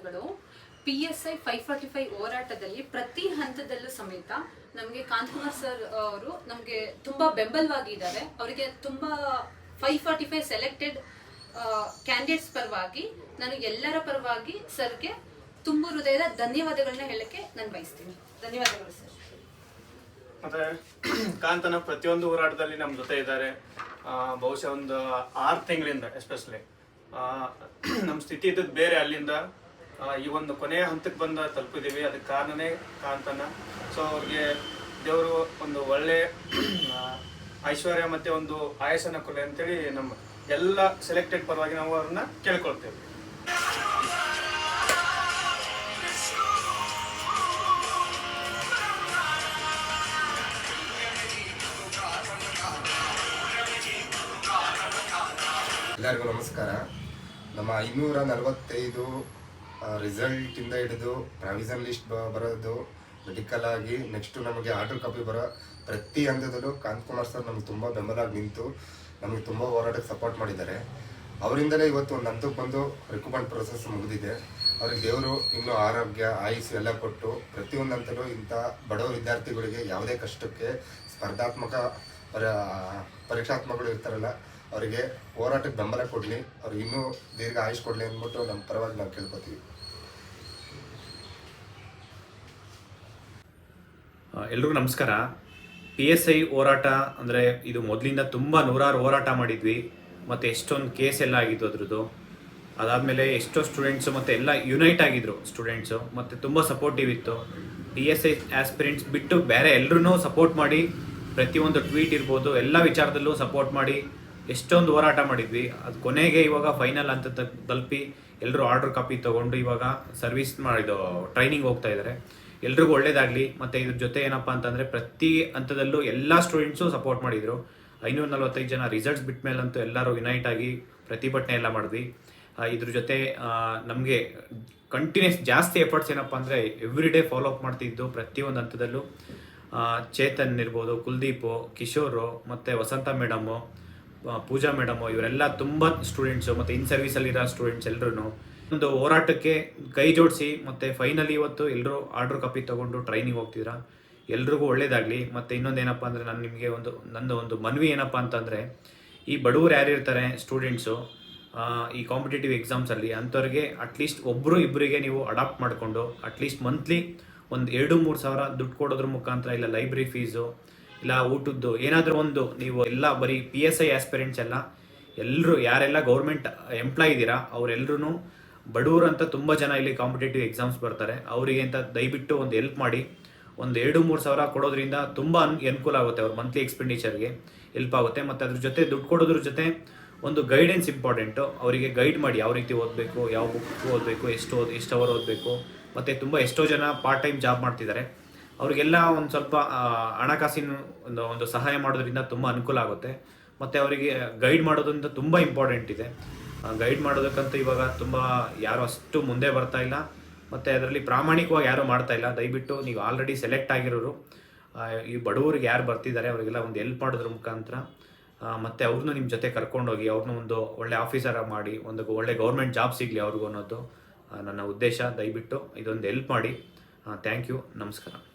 ಧನ್ಯವಾದಗಳು P S I five forty five ಹೋರಾಟದಲ್ಲಿ ಪ್ರತಿ ಹಂತದಲ್ಲೂ ಸಮೇತ ನಮಗೆ ಕಾಂತಕುಮಾರ್ ಸರ್ ಅವರು ನಮಗೆ ತುಂಬಾ ಬೆಂಬಲವಾಗಿದ್ದಾರೆ. ಅವರಿಗೆ ತುಂಬಾ five forty five selected candidates ಪರವಾಗಿ ನಾನು ಎಲ್ಲರ ಪರವಾಗಿ ಸರ್ಗೆ ತುಂಬ ಹೃದಯದ ಧನ್ಯವಾದಗಳನ್ನ ಹೇಳಕ್ಕೆ ನಾನು ಬಯಸ್ತೀನಿ. ಧನ್ಯವಾದಗಳು ಸರ್ ಮತ್ತೆ ಕಾಂತನ ಪ್ರತಿಯೊಂದು ಹೋರಾಟದಲ್ಲಿ ನಮ್ಮ ಜೊತೆ ಇದ್ದಾರೆ. ಬಹುಶಃ ಒಂದು ಆರು ತಿಂಗಳಿಂದ ಎಸ್ಪೆಷಲಿ ನಮ್ಮ ಸ್ಥಿತಿ ಇದ್ದದ್ದು ಬೇರೆ ಅಲ್ಲಿಂದ ಈ ಒಂದು ಕೊನೆಯ ಹಂತಕ್ಕೆ ಬಂದ ತಲುಪಿದ್ದೀವಿ. ಅದಕ್ಕೆ ಕಾರಣನೇ ಕಾಂತನ ಸೊ ಅವ್ರಿಗೆ ದೇವರು ಒಂದು ಒಳ್ಳೆ ಐಶ್ವರ್ಯ ಮತ್ತೆ ಒಂದು ಆಯಸ್ಸನ್ನ ಕೊಡಲಿ ಅಂತೇಳಿ ನಮ್ಮ ಎಲ್ಲ ಸೆಲೆಕ್ಟೆಡ್ ಪರವಾಗಿ ನಾವು ಅವ್ರನ್ನ ಕೇಳ್ಕೊಳ್ತೇವೆ. ಎಲ್ಲರಿಗೂ ನಮಸ್ಕಾರ. ನಮ್ಮ ಐನೂರ ನಲವತ್ತೈದು ರಿಸಲ್ಟಿಂದ ಹಿಡಿದು ಪ್ರಾವಿಸನ್ ಲಿಸ್ಟ್ ಬರೋದು ಮೆಡಿಕಲ್ ಆಗಿ ನೆಕ್ಸ್ಟ್ ನಮಗೆ ಆರ್ಡರ್ ಕಾಪಿ ಬರೋ ಪ್ರತಿ ಹಂತದಲ್ಲೂ ಕಾಂತಕುಮಾರ್ ಸರ್ ನಮ್ಗೆ ತುಂಬ ಬೆಂಬಲಾಗಿ ನಿಂತು ನಮಗೆ ತುಂಬ ಹೋರಾಟಕ್ಕೆ ಸಪೋರ್ಟ್ ಮಾಡಿದ್ದಾರೆ. ಅವರಿಂದಲೇ ಇವತ್ತು ಒಂದು ಹಂತಕ್ಕೆ ಬಂದು ರಿಕ್ರೂಟ್ಮೆಂಟ್ ಪ್ರೊಸೆಸ್ ಮುಗಿದಿದೆ. ಅವ್ರಿಗೆ ದೇವರು ಇನ್ನೂ ಆರೋಗ್ಯ, ಆಯುಸ್ಸು ಎಲ್ಲ ಕೊಟ್ಟು ಪ್ರತಿಯೊಂದು ಹಂತಲೂ ಇಂಥ ಬಡವ ವಿದ್ಯಾರ್ಥಿಗಳಿಗೆ ಯಾವುದೇ ಕಷ್ಟಕ್ಕೆ ಸ್ಪರ್ಧಾತ್ಮಕ ಪರ ಪರೀಕ್ಷಾತ್ಮಕಗಳು ಇರ್ತಾರಲ್ಲ ಅವರಿಗೆ ಹೋರಾಟಕ್ಕೆ ಬೆಂಬಲ ಕೊಡಲಿ, ಅವ್ರಿಗೆ ಇನ್ನೂ ದೀರ್ಘ ಆಯುಷ್ ಕೊಡಲಿ ಅಂದ್ಬಿಟ್ಟು ನಮ್ಮ ಪರವಾಗಿ ನಾವು ಕೇಳ್ಕೊತೀವಿ. ಎಲ್ರಿಗೂ ನಮಸ್ಕಾರ. ಪಿ ಎಸ್ ಐ ಹೋರಾಟ ಅಂದರೆ ಇದು ಮೊದಲಿಂದ ತುಂಬ ನೂರಾರು ಹೋರಾಟ ಮಾಡಿದ್ವಿ, ಮತ್ತು ಎಷ್ಟೊಂದು ಕೇಸ್ ಎಲ್ಲ ಆಗಿದ್ದು ಅದ್ರದ್ದು. ಅದಾದಮೇಲೆ ಎಷ್ಟೋ ಸ್ಟೂಡೆಂಟ್ಸು ಮತ್ತು ಎಲ್ಲ ಯುನೈಟ್ ಆಗಿದ್ರು ಸ್ಟೂಡೆಂಟ್ಸು ಮತ್ತು ತುಂಬ ಸಪೋರ್ಟಿವ್ ಇತ್ತು. ಪಿ ಎಸ್ ಐ ಆಸ್ಪಿರೆಂಟ್ಸ್ ಬಿಟ್ಟು ಬೇರೆ ಎಲ್ಲರೂ ಸಪೋರ್ಟ್ ಮಾಡಿ, ಪ್ರತಿಯೊಂದು ಟ್ವೀಟ್ ಇರ್ಬೋದು, ಎಲ್ಲ ವಿಚಾರದಲ್ಲೂ ಸಪೋರ್ಟ್ ಮಾಡಿ ಎಷ್ಟೊಂದು ಹೋರಾಟ ಮಾಡಿದ್ವಿ. ಅದು ಕೊನೆಗೆ ಇವಾಗ ಫೈನಲ್ ಅಂತ ತಲುಪಿ ಎಲ್ಲರೂ ಆರ್ಡರ್ ಕಾಪಿ ತೊಗೊಂಡು ಇವಾಗ ಸರ್ವಿಸ್ ಮಾಡಿದ್ದು ಟ್ರೈನಿಂಗ್ ಹೋಗ್ತಾ ಇದ್ದಾರೆ ಎಲ್ರಿಗೂ ಒಳ್ಳೇದಾಗಲಿ. ಮತ್ತು ಇದ್ರ ಜೊತೆ ಏನಪ್ಪ ಅಂತಂದರೆ ಪ್ರತಿ ಹಂತದಲ್ಲೂ ಎಲ್ಲ ಸ್ಟೂಡೆಂಟ್ಸು ಸಪೋರ್ಟ್ ಮಾಡಿದರು. ಐನೂರ ನಲ್ವತ್ತೈದು ಜನ ರಿಸಲ್ಟ್ಸ್ ಬಿಟ್ಟ ಮೇಲಂತೂ ಎಲ್ಲರೂ ಯುನೈಟ್ ಆಗಿ ಪ್ರತಿಭಟನೆ ಎಲ್ಲ ಮಾಡಿದ್ವಿ. ಇದ್ರ ಜೊತೆ ನಮಗೆ ಕಂಟಿನ್ಯೂಸ್ ಜಾಸ್ತಿ ಎಫರ್ಟ್ಸ್ ಏನಪ್ಪ ಅಂದರೆ ಎವ್ರಿ ಡೇ ಫಾಲೋ ಅಪ್ ಮಾಡ್ತಿದ್ದು ಪ್ರತಿಯೊಂದು ಹಂತದಲ್ಲೂ. ಚೇತನ್ ಇರ್ಬೋದು, ಕುಲ್ದೀಪು, ಕಿಶೋರು, ಮತ್ತು ವಸಂತ ಮೇಡಮು ಪೂಜಾ ಮೇಡಮು, ಇವರೆಲ್ಲ ತುಂಬ ಸ್ಟೂಡೆಂಟ್ಸು ಮತ್ತು ಇನ್ ಸರ್ವಿಸಲ್ಲಿರೋ ಸ್ಟೂಡೆಂಟ್ಸ್ ಎಲ್ಲರೂ ಒಂದು ಹೋರಾಟಕ್ಕೆ ಕೈ ಜೋಡಿಸಿ, ಮತ್ತು ಫೈನಲಿ ಇವತ್ತು ಎಲ್ಲರೂ ಆರ್ಡರ್ ಕಾಪಿ ತಗೊಂಡು ಟ್ರೈನಿಂಗ್ ಹೋಗ್ತಿದ್ರ? ಎಲ್ರಿಗೂ ಒಳ್ಳೇದಾಗಲಿ. ಮತ್ತು ಇನ್ನೊಂದು ಏನಪ್ಪ ಅಂದರೆ ನಾನು ನಿಮಗೆ ಒಂದು, ನಂದು ಒಂದು ಮನವಿ ಏನಪ್ಪ ಅಂತಂದರೆ, ಈ ಬಡವರು ಯಾರಿರ್ತಾರೆ ಸ್ಟೂಡೆಂಟ್ಸು ಈ ಕಾಂಪಿಟೇಟಿವ್ ಎಕ್ಸಾಮ್ಸಲ್ಲಿ ಅಂಥವ್ರಿಗೆ ಅಟ್ಲೀಸ್ಟ್ ಒಬ್ಬರು ಇಬ್ಬರಿಗೆ ನೀವು ಅಡಾಪ್ಟ್ ಮಾಡಿಕೊಂಡು ಅಟ್ಲೀಸ್ಟ್ ಮಂತ್ಲಿ ಒಂದು ಎರಡು ಮೂರು ಸಾವಿರ ದುಡ್ಡು ಕೊಡೋದ್ರ ಮುಖಾಂತರ ಇಲ್ಲ ಲೈಬ್ರರಿ ಫೀಸು ಇಲ್ಲ, ಊಟದ್ದು ಏನಾದರೂ ಒಂದು, ನೀವು ಎಲ್ಲ ಬರೀ ಪಿ ಎಸ್ ಐ ಆಸ್ಪಿರೆಂಟ್ಸ್ ಎಲ್ಲ ಎಲ್ಲರೂ ಯಾರೆಲ್ಲ ಗೌರ್ಮೆಂಟ್ ಎಂಪ್ಲಾಯ್ ಇದ್ದೀರಾ ಅವರೆಲ್ಲರೂ ಬಡವರು ಅಂತ ತುಂಬ ಜನ ಇಲ್ಲಿ ಕಾಂಪಿಟೇಟಿವ್ ಎಕ್ಸಾಮ್ಸ್ ಬರ್ತಾರೆ. ಅವರಿಗೆ ಅಂತ ದಯವಿಟ್ಟು ಒಂದು ಹೆಲ್ಪ್ ಮಾಡಿ, ಒಂದು ಎರಡು, ಮೂರು ಸಾವಿರ ಕೊಡೋದ್ರಿಂದ ತುಂಬ ಅನ್, ಅನುಕೂಲ ಆಗುತ್ತೆ ಅವ್ರ ಮಂತ್ಲಿ ಎಕ್ಸ್ಪೆಂಡಿಚರ್ಗೆ ಹೆಲ್ಪ್ ಆಗುತ್ತೆ. ಮತ್ತು ಅದ್ರ ಜೊತೆ ದುಡ್ಡು ಕೊಡೋದ್ರ ಜೊತೆ ಒಂದು ಗೈಡೆನ್ಸ್ ಇಂಪಾರ್ಟೆಂಟು ಅವರಿಗೆ ಗೈಡ್ ಮಾಡಿ ಯಾವ ರೀತಿ ಓದಬೇಕು, ಯಾವ ಬುಕ್ ಓದಬೇಕು, ಎಷ್ಟು ಓದ್, ಎಷ್ಟು ಅವರ್ ಓದಬೇಕು, ಮತ್ತು ತುಂಬ ಎಷ್ಟೋ ಜನ ಪಾರ್ಟ್ ಟೈಮ್ ಜಾಬ್ ಮಾಡ್ತಿದ್ದಾರೆ. ಅವರಿಗೆಲ್ಲ ಒಂದು ಸ್ವಲ್ಪ ಹಣಕಾಸಿನ ಒಂದು ಒಂದು ಸಹಾಯ ಮಾಡೋದ್ರಿಂದ ತುಂಬ ಅನುಕೂಲ ಆಗುತ್ತೆ. ಮತ್ತು ಅವರಿಗೆ ಗೈಡ್ ಮಾಡೋದ್ರಿಂದ ತುಂಬ ಇಂಪಾರ್ಟೆಂಟ್ ಇದೆ. ಗೈಡ್ ಮಾಡೋದಕ್ಕಂತೂ ಇವಾಗ ತುಂಬ ಯಾರು ಅಷ್ಟು ಮುಂದೆ ಬರ್ತಾ ಇಲ್ಲ. ಮತ್ತು ಅದರಲ್ಲಿ ಪ್ರಾಮಾಣಿಕವಾಗಿ ಯಾರೂ ಮಾಡ್ತಾ ಇಲ್ಲ. ದಯವಿಟ್ಟು ನೀವು ಆಲ್ರೆಡಿ ಸೆಲೆಕ್ಟ್ ಆಗಿರೋರು ಈ ಬಡವರಿಗೆ ಯಾರು ಬರ್ತಿದ್ದಾರೆ, ಅವರಿಗೆಲ್ಲ ಒಂದು ಹೆಲ್ಪ್ ಮಾಡೋದ್ರ ಮುಖಾಂತರ ಮತ್ತು ಮತ್ತೆ ಅವ್ರನ್ನೂ ನಿಮ್ಮ ಜೊತೆ ಕರ್ಕೊಂಡೋಗಿ, ಅವ್ರನ್ನೂ ಒಂದು ಒಳ್ಳೆ ಆಫೀಸರ ಮಾಡಿ, ಒಂದು ಒಳ್ಳೆ ಗೌರ್ಮೆಂಟ್ ಜಾಬ್ ಸಿಗಲಿ ಅವ್ರಿಗೂ ಅನ್ನೋದು ನನ್ನ ಉದ್ದೇಶ. ದಯವಿಟ್ಟು ಇದೊಂದು ಹೆಲ್ಪ್ ಮಾಡಿ. ಥ್ಯಾಂಕ್ ಯು ನಮಸ್ಕಾರ.